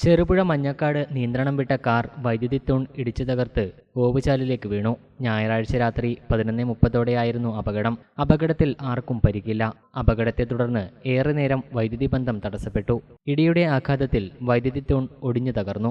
ചെറുപുഴ മഞ്ഞക്കാട് നിയന്ത്രണം വിട്ട കാർ വൈദ്യുതി തൂൺ ഇടിച്ചു തകർത്ത് ഓവുചാലിലേക്ക് വീണു. ഞായറാഴ്ച രാത്രി പതിനൊന്ന് മുപ്പതോടെയായിരുന്നു അപകടം. അപകടത്തിൽ ആർക്കും പരിക്കില്ല. അപകടത്തെ തുടർന്ന് ഏറെ നേരം വൈദ്യുതി ബന്ധം തടസ്സപ്പെട്ടു. ഇടിയുടെ ആഘാതത്തിൽ വൈദ്യുതി തൂൺ ഒടിഞ്ഞു തകർന്നു.